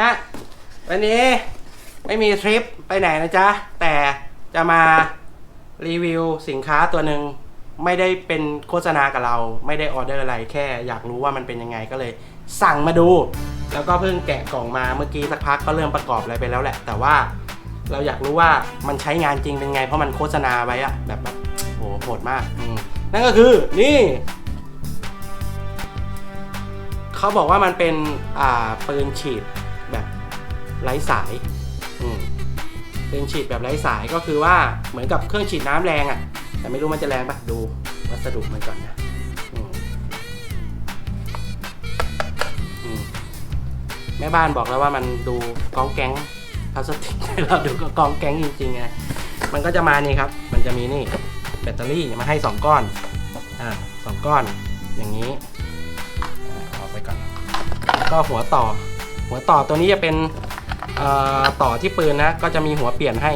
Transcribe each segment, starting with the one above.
นะวันนี้ไม่มีทริปไปไหนนะจ๊ะ แต่จะมารีวิวสินค้าตัวหนึ่งไม่ได้เป็นโฆษณากับเรา ไม่ได้ออเดอร์อะไรแค่อยากรู้ว่ามันเป็นยังไงก็เลย สั่งมาดู แล้วก็เพิ่งแกะกล่องมาเมื่อกี้สักพักก็เริ่มประกอบอะไรไปแล้วแหละ แต่ว่าเราอยากรู้ว่ามันใช้งานจริงเป็นไง เพราะมันโฆษณาไว้อะแบบแบบโหโหดมากอืมนั่นก็คือนี่เขาบอกว่ามันเป็นอ่าปืนฉีด ไร้สายอืมปืนฉีดแบบไร้สายก็คือว่าเหมือนกับเครื่องฉีดน้ำแรงอะ่ะ แต่ไม่รู้มันจะแรงปะดูวัสดุมันก่อนนะมแม่บ้านบอกแล้วว่ามันดูกองแก๊งพลาสติกเราดูก็กองแก๊งจริงๆไงมันก็จะมานี่ครับ มันจะมีนี่แบตเตอรี่มาให้สองก้อนอ่าสองก้อนอย่างนี้อ่าอกไปก่อนแล้วก็หัวต่อ หัวต่อตัวนี้จะเป็น อ่อต่อที่ปืนนะ ก็จะมีหัวเปลี่ยนให้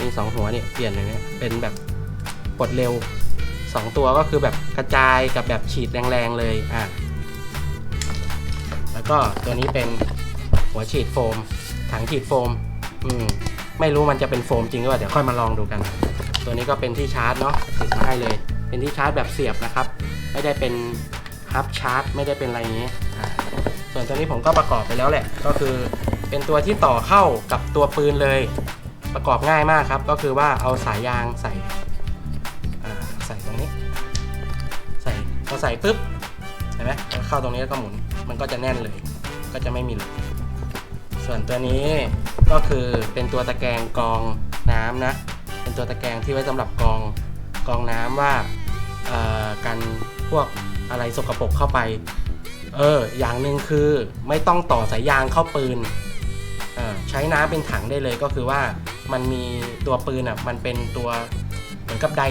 มีสองหัวเนี่ยเปลี่ยนอย่างเนี้ยเป็นแบบปลดเร็วสองตัวก็คือแบบกระจายกับแบบฉีดแรงๆเลยอะแล้วก็ตัวนี้เป็นหัวฉีดโฟม ถังฉีดโฟม อืมไม่รู้มันจะเป็นโฟมจริงหรือเปล่าเดี๋ยวค่อยมาลองดูกัน ตัวนี้ก็เป็นที่ชาร์จเนาะติดมาให้เลย เป็นที่ชาร์จแบบเสียบนะครับ ไม่ได้เป็นฮับชาร์จ ไม่ได้เป็นอะไรอย่างนี้ ส่วนตัวนี้ผมก็ประกอบไปแล้วแหละ ก็คือ เป็นตัวที่ต่อเข้ากับตัวปืนเลย ประกอบง่ายมากครับ ก็คือว่าเอาสายยางใส่ใส่ตรงนี้ ใส่พอใส่ปุ๊บเห็นไหมเข้าตรงนี้แล้วก็หมุนมันก็จะแน่นเลย ก็จะไม่มีหลุดส่วนตัวนี้ก็คือเป็นตัวตะแกรงกรองน้ำนะ เป็นตัวตะแกรงที่ไว้สำหรับกรองกรองน้ำว่าเอ่อกันพวกอะไรสกปรกเข้าไป เออ อย่างหนึ่งคือไม่ต้องต่อสายยางเข้าปืน ใช้น้ำเป็นถังได้เลยก็คือว่ามันมีตัวปืนอะมันเป็นตัวเหมือนกับได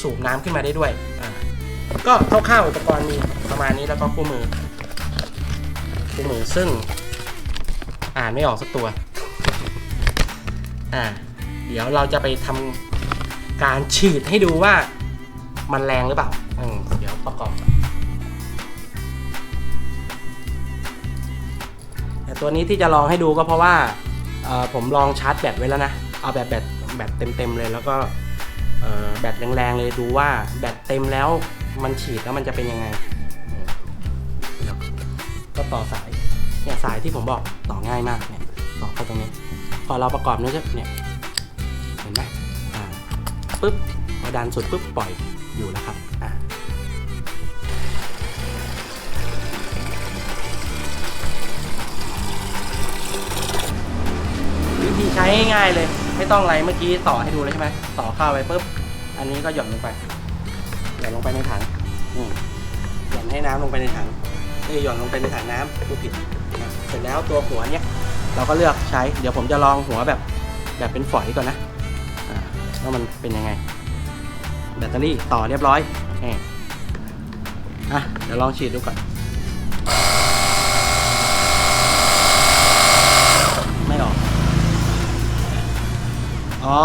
สูบน้ำขึ้นมาได้ด้วยอ่าก็คร่าวๆอุปกรณ์มีประมาณนี้แล้วก็คู่มือคู่มือซึ่งอ่านไม่ออกสักตัว อ่า เดี๋ยวเราจะไปทำการฉีดให้ดูว่ามันแรงหรือเปล่าอืมเดี๋ยวประกอบ ตัวนี้ที่จะลองให้ดูก็เพราะว่าผมลองชาร์จแบตไว้แล้วนะ เอาแบบแบตแบตเต็มๆเลย แล้วก็แบตแรงๆเลยดูว่าแบตเต็มแล้วมันฉีดแล้วมันจะเป็นยังไง ก็ต่อสายเนี่ยสายที่ผมบอกต่อง่ายมากเนี่ยต่อเข้าตรงนี้ พอเราประกอบเนื้อเนี่ยเห็นไหมปุ๊บพอดันสุดปุ๊บปล่อยอยู่แล้วครับ ใช้ง่ายๆเลย ไม่ต้องอะไรเมื่อกี้ต่อให้ดูเลยใช่ไหมต่อเข้าไปปุ๊บ อันนี้ก็หย่อนลงไปหย่อนลงไปในถังอืมหย่อนให้น้ำลงไปในถังเอ้ยหย่อนลงไปในถังน้ำพูผิดอะเสร็จแล้วตัวหัวเนี้ยเราก็เลือกใช้เดี๋ยวผมจะลองหัวแบบ แบบเป็นฝอยก่อนนะอ่าว่ามันเป็นยังไง แบตเตอรี่ต่อเรียบร้อยอะเดี๋ยวลองฉีดดูก่อน ไม่ออก อ๋อ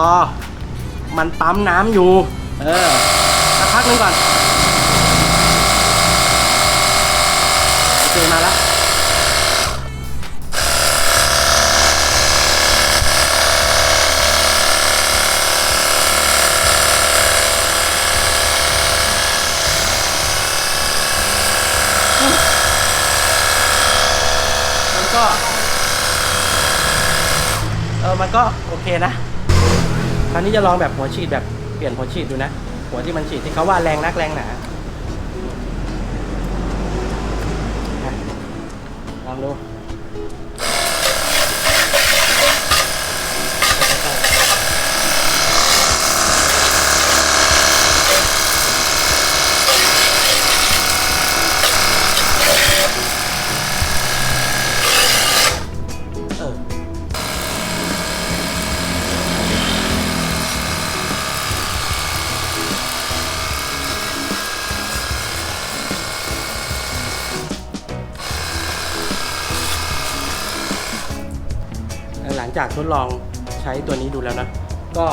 มันปั๊มน้ำอยู่ เออสักพักหนึงก่อน โอเค มาแล้ว มันก็ เออ มันก็โอเคนะ คราวนี้จะลองแบบหัวฉีดแบบเปลี่ยนหัวฉีดดูนะ หัวที่มันฉีดที่เขาว่าแรงนักแรงหนาลองดู จากทดลองใช้ตัวนี้ดูแล้วนะ ก็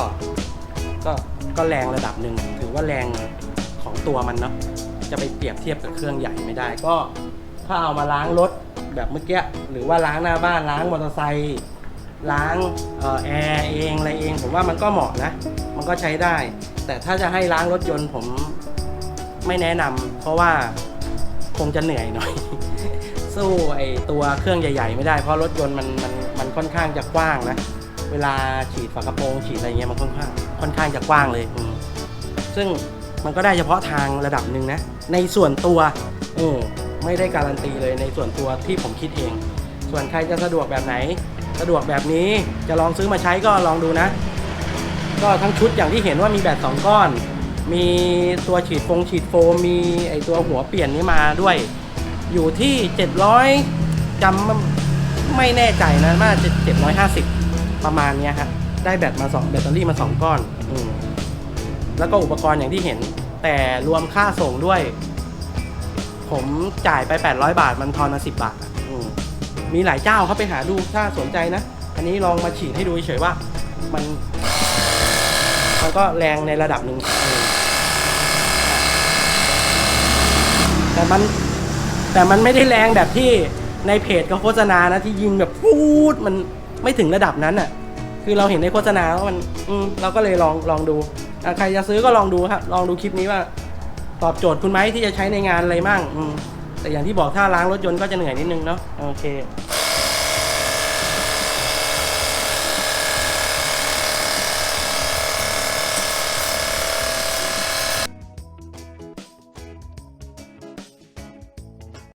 ก็ก็แรงระดับหนึ่งถือว่าแรงของตัวมันเนาะจะไปเปรียบเทียบกับเครื่องใหญ่ไม่ได้ ก็ถ้าเอามาล้างรถแบบเมื่อกี้หรือว่าล้างหน้าบ้านล้างมอเตอร์ไซค์ล้างออแอร์เองอะไรเอง ผมว่ามันก็เหมาะนะ มันก็ใช้ได้ แต่ถ้าจะให้ล้างรถยนต์ผมไม่แนะนำเพราะว่าคงจะเหนื่อยหน่อย สู้ไอตัวเครื่องใหญ่ ๆ ไม่ได้เพราะรถยนต์มันมัน ค่อนข้างจะกว้างนะ เวลาฉีดฝากระโปรงฉีดอะไรเงี้ยมันค่อนข้างค่อนข้างจะกว้างเลยอืมซึ่งมันก็ได้เฉพาะทางระดับหนึ่งนะ ในส่วนตัวเออไม่ได้การันตีเลยในส่วนตัวที่ผมคิดเอง ส่วนใครจะสะดวกแบบไหน สะดวกแบบนี้จะลองซื้อมาใช้ก็ลองดูนะ ก็ทั้งชุดอย่างที่เห็นว่ามีแบตสองก้อน มีตัวฉีดฟงฉีดโฟม มีไอตัวหัวเปลี่ยนนี้มาด้วย อยู่ที่ 700จำ ไม่แน่ใจนะว่าจะ750 ประมาณเนี้ยฮะได้แบตมาสองแบตเตอรี่มาสองก้อนอืมแล้วก็อุปกรณ์อย่างที่เห็น แต่รวมค่าส่งด้วย ผมจ่ายไป 800 บาทมันทอนมา10 บาทอืมมีหลายเจ้าเขาไปหาดูถ้าสนใจนะ อันนี้ลองมาฉีดให้ดูเฉยๆว่ามันมันก็แรงในระดับหนึ่งแต่มันแต่มันไม่ได้แรงแบบที่ ในเพจเขาโฆษณานะที่ยิงแบบพูดมันไม่ถึงระดับนั้นอะ คือเราเห็นในโฆษณาว่ามันอืมเราก็เลยลองลองดูใครจะซื้อก็ลองดูครับลองดูคลิปนี้ว่า ตอบโจทย์คุณไหมที่จะใช้ในงานอะไรมั่งแต่อย่างที่บอกถ้าล้างรถยนต์ก็จะเหนื่อยนิดนึงเนาะโอเค